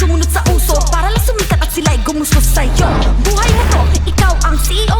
sumunod sa uso. Para lang sumikat at sila'y gumustos sa'yo. Buhay mo to, ikaw ang CEO,